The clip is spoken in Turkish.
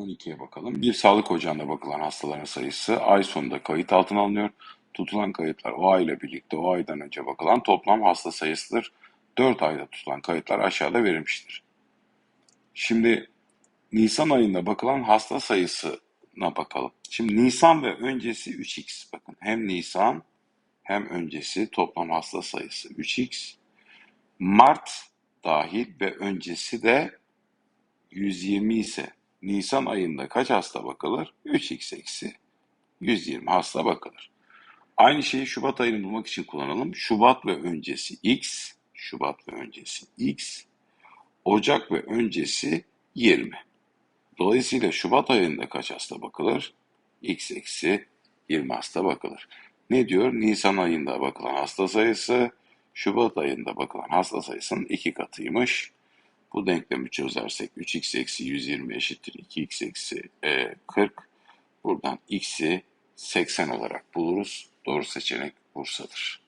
12'ye bakalım. Bir sağlık ocağında bakılan hastaların sayısı ay sonunda kayıt altına alınıyor. Tutulan kayıtlar o ay ile birlikte o aydan önce bakılan toplam hasta sayısıdır. 4 ayda tutulan kayıtlar aşağıda verilmiştir. Şimdi Nisan ayında bakılan hasta sayısına bakalım. Şimdi Nisan ve öncesi 3x. Bakın hem Nisan hem öncesi toplam hasta sayısı 3x. Mart dahil ve öncesi de 120 ise Nisan ayında kaç hasta bakılır? 3x eksi 120 hasta bakılır. Aynı şeyi Şubat ayını bulmak için kullanalım. Şubat ve öncesi x, Şubat ve öncesi x, Ocak ve öncesi 20. Dolayısıyla Şubat ayında kaç hasta bakılır? x eksi 20 hasta bakılır. Ne diyor? Nisan ayında bakılan hasta sayısı Şubat ayında bakılan hasta sayısının iki katıymış. Bu denklemi çözersek 3x eksi 120 eşittir 2x eksi e, 40. Buradan x'i 80 olarak buluruz. Doğru seçenek Bursa'dır.